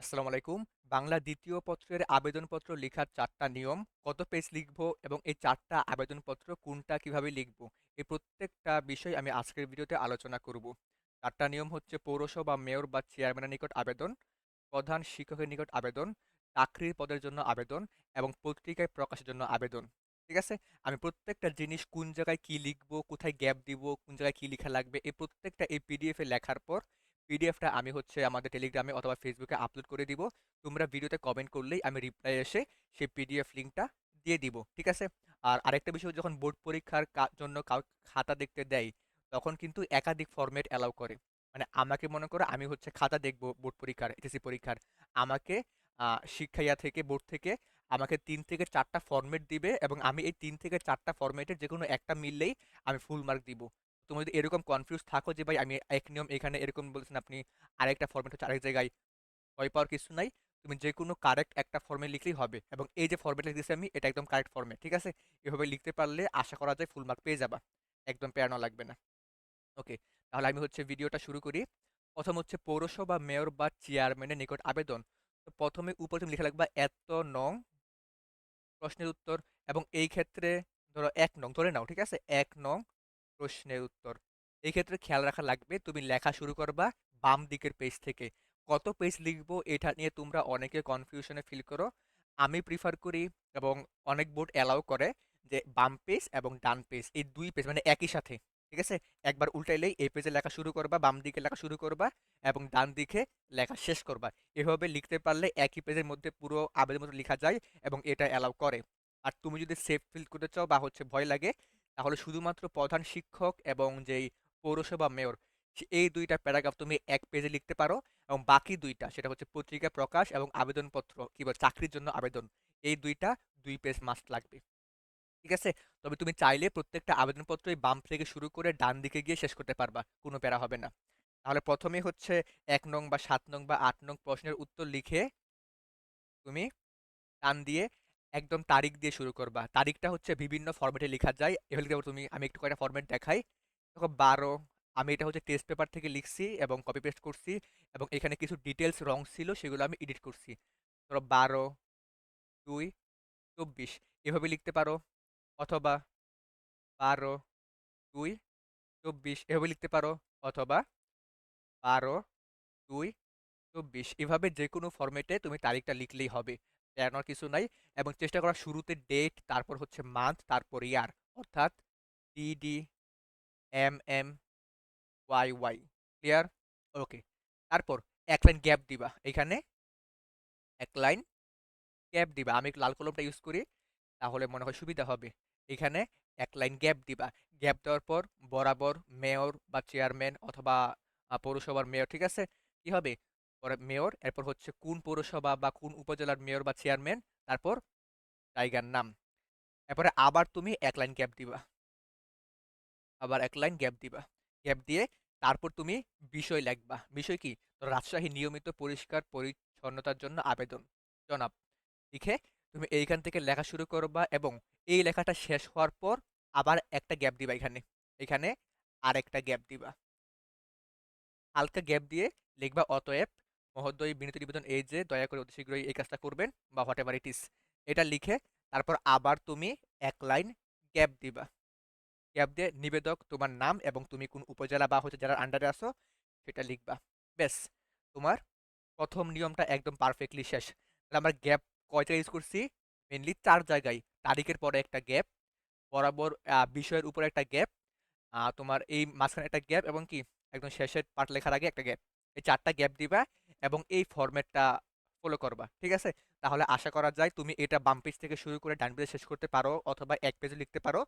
আসসালামু আলাইকুম। বাংলা দ্বিতীয় পত্রের আবেদনপত্র লেখার চারটা নিয়ম, কত পেজ লিখব এবং এই চারটা আবেদনপত্র কোনটা কীভাবে লিখব এই প্রত্যেকটা বিষয় আমি আজকের ভিডিওতে আলোচনা করব। চারটা নিয়ম হচ্ছে পৌরসভা মেয়র বা চেয়ারম্যানের নিকট আবেদন, প্রধান শিক্ষকের নিকট আবেদন, চাকরির পদের জন্য আবেদন এবং পত্রিকায় প্রকাশের জন্য আবেদন। ঠিক আছে? আমি প্রত্যেকটা জিনিস কোন জায়গায় কী লিখব, কোথায় গ্যাপ দিব, কোন জায়গায় কী লেখা লাগবে এই প্রত্যেকটা এই পিডিএফে লেখার পর পিডিএফটা আমি হচ্ছে আমাদের টেলিগ্রামে অথবা ফেসবুকে আপলোড করে দিব। তোমরা ভিডিওতে কমেন্ট করলেই আমি রিপ্লাই এসে সেই পিডিএফ লিঙ্কটা দিয়ে দিব। ঠিক আছে? আর আরেকটা বিষয় যখন বোর্ড পরীক্ষার জন্য খাতা দেখতে দেয়, তখন কিন্তু একাধিক ফরমেট অ্যালাউ করে। মানে আমাকে মনে করো আমি হচ্ছে খাতা দেখব বোর্ড পরীক্ষার, এইচএসসি পরীক্ষার। আমাকে আ শিক্ষা ইয়া থেকে বোর্ড থেকে আমাকে তিন থেকে ৪ টা ফরমেট দিবে এবং আমি এই তিন থেকে ৪ টা ফরমেটের যেকোনো একটা মিললেই আমি ফুল মার্ক দিব। তুমি যদি এরকম কনফিউজ থাকো যে, ভাই, আমি এক নিয়ম এখানে এরকম বলছেন আপনি আরেকটা ফরমেট হচ্ছে আরেক জায়গায় ভয় পাওয়ার কিছু নাই। তুমি যে কোনো কারেক্ট একটা ফর্মে লিখলেই হবে এবং এই যে ফর্মেট লিখতেছি আমি, এটা একদম কারেক্ট ফর্মে ঠিক আছে? এভাবে লিখতে পারলে আশা করা যায় ফুল মার্ক পেয়ে যাবা, একদম পেয়ানো লাগবে না। ওকে তাহলে আমি হচ্ছে ভিডিওটা শুরু করি। প্রথম হচ্ছে পৌরসভা মেয়র বা চেয়ারম্যানের নিকট আবেদন। তো প্রথমে উপরে তুমি লিখে লাগবা এত নং প্রশ্নের উত্তর এবং এই ক্ষেত্রে ধরো এক নং, ধরে নাও, ঠিক আছে? এক নং প্রশ্নের উত্তর। এই ক্ষেত্রে খেয়াল রাখা লাগবে, তুমি লেখা শুরু করবা বাম দিকের পেজ থেকে। কত পেজ লিখব এটা নিয়ে তোমরা অনেকে কনফিউশনে ফিল করো। আমি প্রিফার করি এবং অনেক বোর্ড অ্যালাউ করে যে বাম পেজ এবং ডান পেজ এই দুই পেজ মানে একই সাথে, ঠিক আছে? একবার উল্টাইলেই এই পেজে লেখা শুরু করবা, বাম দিকে লেখা শুরু করবা এবং ডান দিকে লেখা শেষ করবা। এভাবে লিখতে পারলে একই পেজের মধ্যে পুরো আবেদন মতো লেখা যায় এবং এটা অ্যালাউ করে। আর তুমি যদি সেফ ফিল করতে চাও বা হচ্ছে ভয় লাগে তাহলে শুধুমাত্র প্রধান শিক্ষক এবং যেই পৌরসভা মেয়র এই দুইটা প্যারাগ্রাফ তুমি এক পেজে লিখতে পারো এবং বাকি দুইটা, সেটা হচ্ছে পত্রিকা প্রকাশ এবং আবেদনপত্র কিংবা চাকরির জন্য আবেদন, এই দুইটা দুই পেজ মাস্ট লাগবে। ঠিক আছে? তবে তুমি চাইলে প্রত্যেকটা আবেদনপত্রই বাম থেকে শুরু করে ডান দিকে গিয়ে শেষ করতে পারবা, কোনো প্যারা হবে না। তাহলে প্রথমে হচ্ছে এক নং বা সাত নং বা আট নং প্রশ্নের উত্তর লিখে তুমি টান দিয়ে একদম তারিখ দিয়ে শুরু করবা। তারিখটা হচ্ছে বিভিন্ন ফরম্যাটে লেখা যায়। এভাবে লিখতে তুমি, আমি একটু কয়েকটা ফরম্যাট দেখাই। দেখো বারো, আমি এটা হচ্ছে টেস্ট পেপার থেকে লিখছি এবং কপি পেস্ট করছি এবং এখানে কিছু ডিটেলস রং ছিল সেগুলো আমি এডিট করছি। ধরো বারো, দুই, চব্বিশ। এভাবে লিখতে পারো। অথবা বারো, দুই, চব্বিশ। এভাবে লিখতে পারো। অথবা বারো, দুই, চব্বিশ। এভাবে যে কোনো ফরম্যাটে তুমি তারিখটা লিখলেই হবে। এড়ানোর কিছু নাই এবং চেষ্টা করা শুরুতে ডেট তারপর হচ্ছে মান্থ তারপর ইয়ার অর্থাৎ DD M M Y Y clear okay তারপর এক লাইন গ্যাপ দিবা, এখানে এক লাইন গ্যাপ দিবা, আমি লাল কলমটা ইউজ করি, তাহলে মনে হয় সুবিধা হবে, এখানে এক লাইন গ্যাপ দিবা গ্যাপ দেওয়ার পর বরাবর মেয়র বা চেয়ারম্যান অথবা পৌরসভার মেয়র ঠিক আছে? কি হবে? পরে মেয়র, এরপর হচ্ছে কোন পৌরসভা বা কোন উপজেলার মেয়র বা চেয়ারম্যান, তারপর জায়গার নাম। এরপরে আবার তুমি এক লাইন গ্যাপ দিবা। আবার এক লাইন গ্যাপ দিবা। গ্যাপ দিয়ে তারপর তুমি বিষয় লিখবা। বিষয় কি? রাজশাহী নিয়মিত পরিষ্কার পরিচ্ছন্নতার জন্য আবেদন। জনাব, লিখে তুমি এইখান থেকে লেখা শুরু করবা এবং এই লেখাটা শেষ হওয়ার পর আবার একটা গ্যাপ দিবা এখানে। এখানে আর একটা গ্যাপ দিবা। হালকা গ্যাপ দিয়ে লিখবা অতএব মহোদয়, বিনীত নিবেদন এই যে, দয়া করে অতি শীঘ্রই এই কাজটা করবেন বা হোয়াট এভার ইট ইস এটা লিখে তারপর আবার তুমি এক লাইন গ্যাপ দিবা। গ্যাপ দিয়ে নিবেদক তোমার নাম এবং তুমি কোন উপজেলা বা হচ্ছে যারা আন্ডারে আসো সেটা লিখবা। বেশ তোমার প্রথম নিয়মটা একদম পারফেক্টলি শেষ। তাহলে আমরা গ্যাপ কয়টা ইউজ করছি? মেনলি চার জায়গায়। তারিখের পরে একটা গ্যাপ বরাবর বিষয়ের উপরে একটা গ্যাপ তোমার এই মাঝখানে একটা গ্যাপ এবং কি, একদম শেষের পার্ট লেখার আগে একটা গ্যাপ এই চারটা গ্যাপ দিবা এবং এই ফরম্যাটটা ফলো করবা, ঠিক আছে? তাহলে আশা করা যায় তুমি এটা বাম পেজ থেকে শুরু করে ডান পেজে শেষ করতে পারো অথবা এক পেজে লিখতে পারো।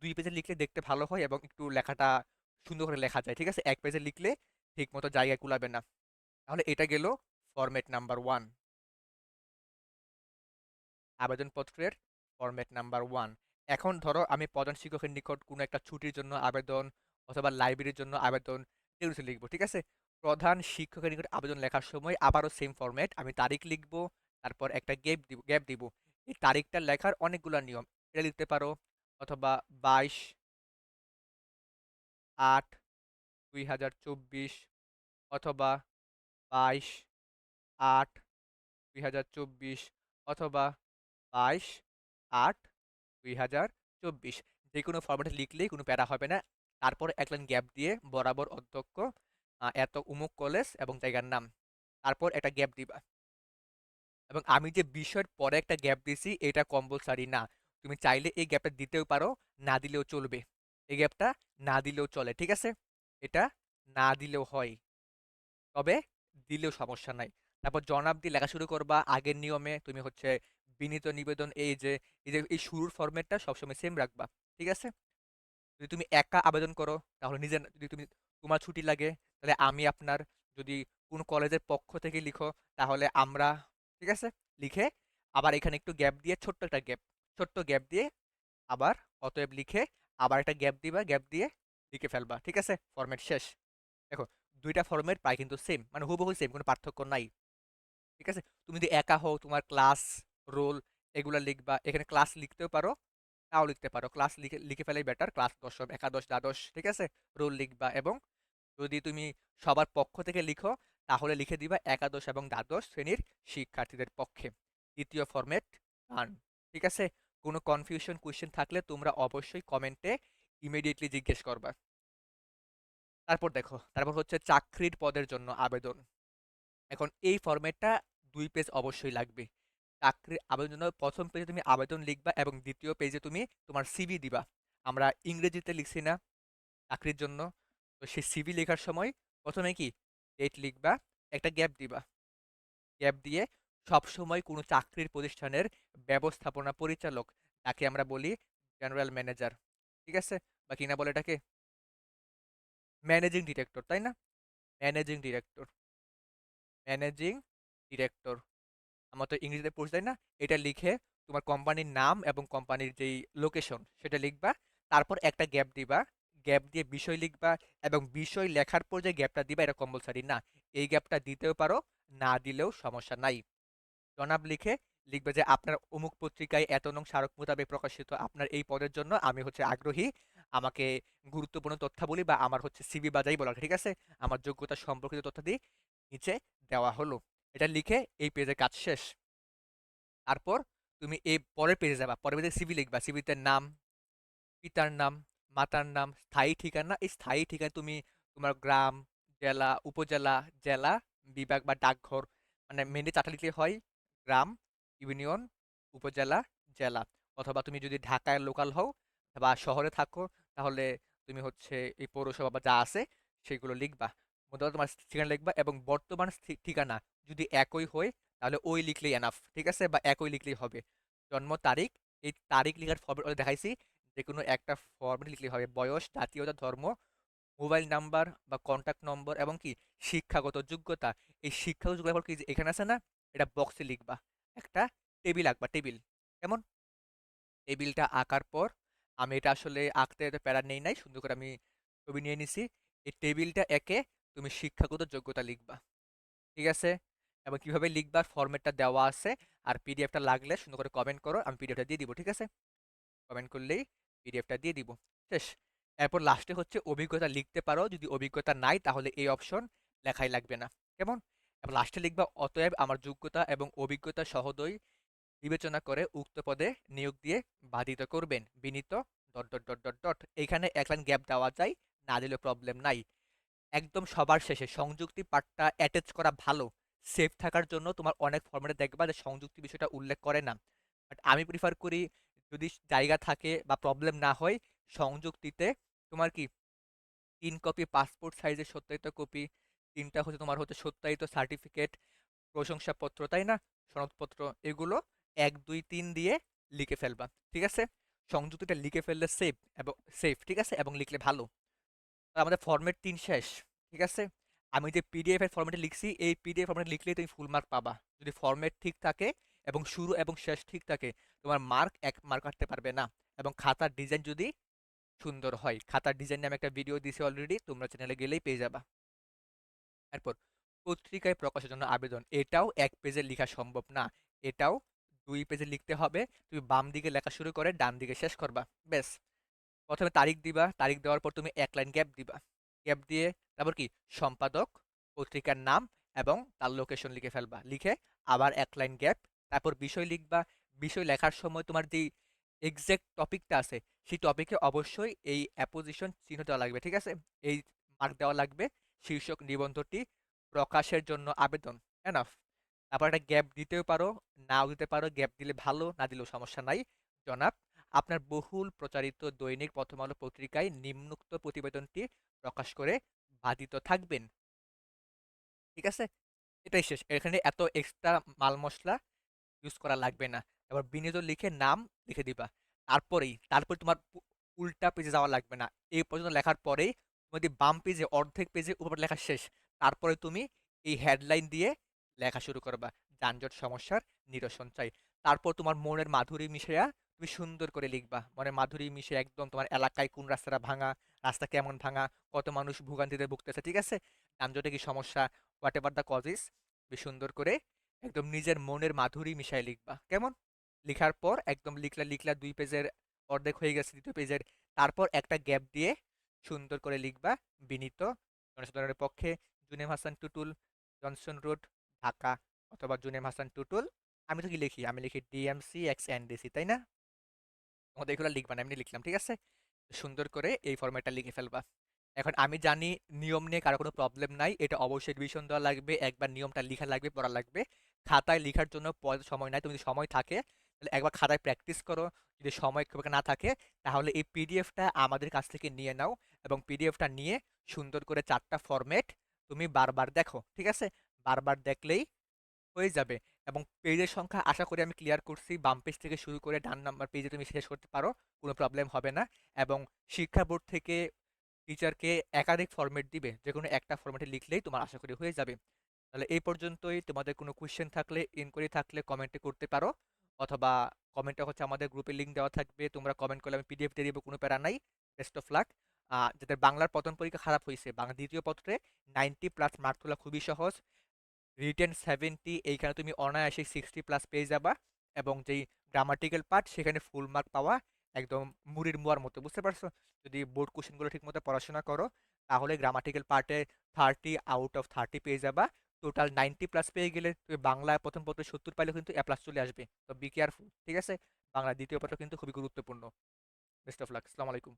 দুই পেজে লিখলে দেখতে ভালো হয় এবং একটু লেখাটা সুন্দর করে লেখা যায়, ঠিক আছে? এক পেজে লিখলে ঠিক মতো জায়গায় কুলাবে না। তাহলে এটা গেল ফরম্যাট নাম্বার ওয়ান আবেদনপত্রের ফরম্যাট নাম্বার ওয়ান এখন ধরো আমি প্রধান শিক্ষকের নিকট কোনো একটা ছুটির জন্য আবেদন অথবা লাইব্রেরির জন্য আবেদন এগুলো লিখব, ঠিক আছে? প্রধান শিক্ষকের নিকট আবেদন লেখার সময় আবারও সেম ফরম্যাট আমি তারিখ লিখব, তারপর একটা গ্যাপ দিব গ্যাপ দিব। এই তারিখটা লেখার অনেকগুলো নিয়ম, এটা লিখতে পারো, অথবা বাইশ আট দুই হাজার চব্বিশ অথবা বাইশ আট দুই হাজার চব্বিশ অথবা বাইশ আট দুই হাজার চব্বিশ। যে কোনো ফরম্যাটে লিখলেই কোনো প্যারা হবে না। তারপর এক লাইন গ্যাপ দিয়ে বরাবর অধ্যক্ষ এত উমুক কলেজ এবং জায়গার নাম। তারপর একটা গ্যাপ দিবা। এবং আমি যে বিষয়ের পরে একটা গ্যাপ দিছি, এটা কম্পালসারি না। তুমি চাইলে এই গ্যাপটা দিতেও পারো, না দিলেও চলবে। এই গ্যাপটা না দিলেও চলে, ঠিক আছে? এটা না দিলেও হয়। তবে দিলেও সমস্যা নাই। তারপর জনাব দিয়ে লেখা শুরু করবা, আগের নিয়মে তুমি হচ্ছে বিনীত নিবেদন, এই যে এই যে, এই শুরুর ফরম্যাটটা সবসময় সেম রাখবা, ঠিক আছে? যদি তুমি একা আবেদন করো, তাহলে নিজের যদি তুমি তোমার ছুটি লাগে, তাহলে আমি আপনার যদি কোনো কলেজের পক্ষ থেকে লিখো, তাহলে আমরা, ঠিক আছে? লিখে আবার এখানে একটু গ্যাপ দিয়ে ছোট্ট একটা গ্যাপ ছোট্ট গ্যাপ দিয়ে আবার অতএব লিখে আবার একটা গ্যাপ দিবা গ্যাপ দিয়ে লিখে ফেলবা, ঠিক আছে? ফরম্যাট শেষ। দেখো, দুইটা ফরম্যাট প্রায় কিন্তু সেম মানে হুবহু সেম কোনো পার্থক্য নাই। ঠিক আছে? তুমি যদি একা হও, তোমার ক্লাস রোল এগুলো লিখবা, এখানে ক্লাস লিখতেও পারো, তাও লিখতে পারো। ক্লাস লিখে লিখে ফেলাই বেটার ক্লাস দশম, একাদশ, দ্বাদশ, ঠিক আছে? রোল লিখবা এবং যদি তুমি সবার পক্ষ থেকে লিখো, তাহলে লিখে দিবা একাদশ এবং দ্বাদশ শ্রেণির শিক্ষার্থীদের পক্ষে। দ্বিতীয় ফরম্যাট ডান ঠিক আছে? কোনো কনফিউশন কোয়েশ্চেন থাকলে তোমরা অবশ্যই কমেন্টে ইমিডিয়েটলি জিজ্ঞেস করবা। তারপর দেখো, তারপর হচ্ছে চাকরির পদের জন্য আবেদন। এখন এই ফরম্যাটটা দুই পেজ অবশ্যই লাগবে। চাকরির আবেদনের জন্য প্রথম পেজে তুমি আবেদন লিখবা এবং দ্বিতীয় পেজে তুমি তোমার সিভি দিবা। আমরা ইংরেজিতে লিখছি না চাকরির জন্য। তো সেই সিভি লেখার সময় প্রথমে কি? ডেট লিখবা, একটা গ্যাপ দিবা। গ্যাপ দিয়ে সব সময় কোনো চাকরির প্রতিষ্ঠানের ব্যবস্থাপনা পরিচালক, তাকে আমরা বলি জেনারেল ম্যানেজার ঠিক আছে? বা কিনা বলে এটাকে? ম্যানেজিং ডিরেক্টর তাই না? ম্যানেজিং ডিরেক্টর ম্যানেজিং ডিরেক্টর আমার তো ইংরেজিতে পড়ছি তাই না। এটা লিখে তোমার কোম্পানির নাম এবং কোম্পানির যেই লোকেশন সেটা লিখবা। তারপর একটা গ্যাপ দিবা। গ্যাপ দিয়ে বিষয় লিখবা এবং বিষয় লেখার পর যে গ্যাপটা দিবা, এটা কম্পালসারি না। এই গ্যাপটা দিতেও পারো, না দিলেও সমস্যা নাই। জনাব লিখে লিখবে যে, আপনার অমুক পত্রিকায় এত নং স্মারক মোতাবেক প্রকাশিত। আপনার এই পদের জন্য আমি হচ্ছে আগ্রহী। আমাকে গুরুত্বপূর্ণ তথ্যাবলী বা আমার হচ্ছে সিবি বাজাই বলা ঠিক আছে? আমার যোগ্যতা সম্পর্কিত তথ্যাদি নিচে দেওয়া হলো। এটা লিখে এই পেজের কাজ শেষ। তারপর তুমি এই পরের পেজে যাবা। পরের পেজে সিভি লিখবা। সিভিতে নাম, পিতার নাম মাতার নাম স্থায়ী ঠিকানা। এই স্থায়ী ঠিকানা তুমি তোমার গ্রাম, জেলা, উপজেলা, জেলা, বিভাগ বা ডাকঘর মানে মেনে চারটা লিখলে হয় গ্রাম, ইউনিয়ন, উপজেলা, জেলা। অথবা তুমি যদি ঢাকায় লোকাল হও বা শহরে থাকো তাহলে তুমি হচ্ছে এই পৌরসভা বা যা আছে সেগুলো লিখবা। মোটামুটি তোমার ঠিকানা লিখবা এবং বর্তমান ঠিকানা যদি একই হয় তাহলে ওই লিখলেই এনাফ ঠিক আছে? বা একই লিখলেই হবে। জন্ম তারিখ, এই তারিখ লেখার ফর্মেট দেখাইছি। যে কোনো একটা ফর্মেট লিখলে হবে। বয়স, জাতীয়তা, ধর্ম মোবাইল নাম্বার বা কন্ট্যাক্ট নম্বর এবং কি? শিক্ষাগত যোগ্যতা। এই শিক্ষাগত যোগ্যতা কি? এখানে আছে না? এটা বক্সে লিখবা। একটা টেবিল আঁকবা টেবিল কেমন? টেবিলটা আঁকার পর আমি এটা আসলে আঁকতে প্যারা নেই নাই, সুন্দর করে আমি ছবি নিয়ে নিছি। এই টেবিলটা একে তুমি শিক্ষাগত যোগ্যতা লিখবা। ঠিক আছে? এবং কীভাবে লিখবা? ফরম্যাটটা দেওয়া আছে। আর পিডিএফটা লাগলে সুন্দর করে কমেন্ট করো, আমি পিডিএফটা দিয়ে দিব। ঠিক আছে? কমেন্ট করলেই পিডিএফটা দিয়ে দিব। শেষ। এরপর লাস্টে হচ্ছে অভিজ্ঞতা লিখতে পারো। যদি অভিজ্ঞতা নাই, তাহলে এই অপশন লেখাই লাগবে না। কেমন? এবার লাস্টে লিখবা, অতএব আমার যোগ্যতা এবং অভিজ্ঞতা সহদয় বিবেচনা করে উক্ত পদে নিয়োগ দিয়ে বাধিত করবেন। বিনীত dot dot dot dot dot এইখানে এক লাইন গ্যাপ দেওয়া যায়, না দিলে প্রবলেম নাই। একদম সবার শেষে সংযুক্তি পার্টটা অ্যাটাচ করা ভালো। সেফ থাকার জন্য তোমার অনেক ফরম্যাটে দেখবা যে সংযুক্তি বিষয়টা উল্লেখ করে না। বাট আমি প্রিফার করি যদি জায়গা থাকে বা প্রবলেম না হয়, সংযুক্তিতে তোমার কি? তিন কপি পাসপোর্ট সাইজের সত্যায়িত কপি তিনটা হচ্ছে তোমার হচ্ছে সত্যায়িত সার্টিফিকেট প্রশংসাপত্র, তাই না? সনদপত্র, এগুলো এক, দুই, তিন দিয়ে লিখে ফেলবা, ঠিক আছে? সংযুক্তিটা লিখে ফেললে সেফ এবং সেফ ঠিক আছে? এবং লিখলে ভালো। আমাদের ফরম্যাট তিন শেষ, ঠিক আছে? আমি যে পিডিএফ এর ফরম্যাটে লিখছি, এই পিডিএফ ফর্মেটে লিখলেই তুমি ফুল মার্ক পাবা। যদি ফরম্যাট ঠিক থাকে এবং শুরু এবং শেষ ঠিক থাকে, তোমার মার্ক এক মার্ক কাটতে পারবে না। এবং খাতার ডিজাইন যদি সুন্দর হয়, খাতার ডিজাইন নামে একটা ভিডিও দিয়েছি অলরেডি তোমরা চ্যানেলে গেলেই পেয়ে যাবা। এরপর, পত্রিকায় প্রকাশের জন্য আবেদন। এটাও এক পেজে লেখা সম্ভব না। এটাও দুই পেজে লিখতে হবে। তুমি বাম দিকে লেখা শুরু করে, ডান দিকে শেষ করবা। ব্যাস। প্রথমে তারিখ দিবা। তারিখ দেওয়ার পর তুমি এক লাইন গ্যাপ দিবা। গ্যাপ দিয়ে তারপর কি? সম্পাদক, পত্রিকার নাম এবং তার লোকেশন লিখে ফেলবা। লিখে আবার এক লাইন গ্যাপ তারপর বিষয় লিখবা, বিষয় লেখার সময় তোমার যেই এক্সাক্ট টপিকটা আছে, সেই টপিকে অবশ্যই এই অ্যাপোজিশন চিহ্ন দেওয়া লাগবে, ঠিক আছে? এই মার্ক দেওয়া লাগবে শীর্ষক নিবন্ধটি প্রকাশের জন্য আবেদন এনাফ তারপর একটা গ্যাপ দিতেও পারো, নাও দিতে পারো গ্যাপ দিলে ভালো, না দিলেও সমস্যা নাই, জনাব। আপনার বহুল প্রচারিত দৈনিক প্রথম আলো পত্রিকায় নিম্নোক্ত প্রতিবেদনটি প্রকাশ করে বাধিত থাকবেন। ঠিক আছে? এটাই শেষ। এখানে এত এক্সট্রা মাল মশলা ইউজ করা লাগবে না। এবার বিনোদন লিখে নাম লিখে দিবা। তারপরেই, তারপর তোমার উল্টা পেজে যাওয়া লাগবে না। এই পর্যন্ত লেখার পরেই যদি বাম পেজে অর্ধেক পেজে উপর লেখা শেষ। তারপরে তুমি এই হেডলাইন দিয়ে লেখা শুরু করবা। যানজট, সমস্যার নিরসন চাই তারপর তোমার মনের মাধুরী মিশিয়া তুমি সুন্দর করে লিখবা। মনের মাধুরী মিশে একদম তোমার এলাকায় কোন রাস্তাটা ভাঙা, রাস্তা কেমন ভাঙা, কত মানুষ ভোগান্তিতে ভুগতেছে, ঠিক আছে? যানজটে কি সমস্যা? হোয়াট এভার দ্য কজিস সুন্দর করে একদম নিজের মনের মাধুরী মিশায় লিখবা। কেমন? লিখার পর একদম লিখলা লিখলা দুই পেজের অর্ধেক হয়ে গেছে দ্বিতীয় পেজের। তারপর একটা গ্যাপ দিয়ে সুন্দর করে লিখবা। বিনীত জনসাধারণের পক্ষে জুনেম হাসান টুটুল, জনসন রোড, ঢাকা অথবা জুনেম হাসান টুটুল। আমি তো কি লিখি? আমি লিখি ডিএমসি এক্স এনডিসি তাই না? তোমাদের এগুলো লিখবা না, এমনি লিখলাম, ঠিক আছে? সুন্দর করে এই ফরম্যাটটা লিখে ফেলবা। এখন আমি জানি নিয়ম নিয়ে কারও কোনো প্রবলেম নাই। এটা অবশ্যই রিভিশন দেওয়া লাগবে, একবার নিয়মটা লিখা লাগবে, পড়া লাগবে। খাতায় লেখার জন্য সময় নাই। তুমি যদি সময় থাকে, তাহলে একবার খাতায় প্র্যাকটিস করো। যদি সময় খুব না থাকে, তাহলে এই পিডিএফটা আমাদের কাছ থেকে নিয়ে নাও এবং পিডিএফটা নিয়ে সুন্দর করে চারটা ফরম্যাট তুমি বারবার দেখো, ঠিক আছে? বারবার দেখলেই হয়ে যাবে এবং পেজের সংখ্যা আশা করি আমি ক্লিয়ার করছি। বাম পেজ থেকে শুরু করে ডান নাম্বার পেজে তুমি শেষ করতে পারো, কোনো প্রবলেম হবে না এবং শিক্ষা বোর্ড থেকে টিচারকে একাধিক ফরম্যাট দিবে। যে কোনো একটা ফরম্যাটে লিখলেই তোমার আশা করি হয়ে যাবে। তাহলে এই পর্যন্তই। তোমাদের কোনো কোয়েশ্চেন থাকলে ইনকোয়ারি থাকলে কমেন্টে করতে পারো। অথবা কমেন্টে হচ্ছে আমাদের গ্রুপে লিঙ্ক দেওয়া থাকবে। তোমরা কমেন্ট করলে আমি পিডিএফ দিয়ে দিব, কোনো প্যারা নাই। বেস্ট অফ লাক যাদের বাংলার প্রথম পরীক্ষা খারাপ হয়েছে, বাংলা দ্বিতীয় পত্রে নাইনটি প্লাস মার্ক তোলা খুবই সহজ। রিটেন সেভেন্টি এইখানে তুমি অনায়াসে সিক্সটি প্লাস পেয়ে যাবা। এবং যেই গ্রামাটিক্যাল পার্ট সেখানে ফুল মার্ক পাওয়া একদম মুড়ির মুয়ার মতো। বুঝতে পারছ? যদি বোর্ড কোশ্চেনগুলো ঠিকমতো পড়াশোনা করো, তাহলে গ্রামাটিক্যাল পার্টে থার্টি আউট অফ থার্টি পেয়ে যাবা। টোটাল নাইনটি প্লাস পেয়ে গেলে তুমি বাংলায় প্রথম পত্রে সত্তর পাইলে কিন্তু এ প্লাস চলে আসবে। তো বি কেয়ারফুল ঠিক আছে? বাংলা দ্বিতীয় পত্র কিন্তু খুবই গুরুত্বপূর্ণ। বেস্ট অফ লাক আসসালামু আলাইকুম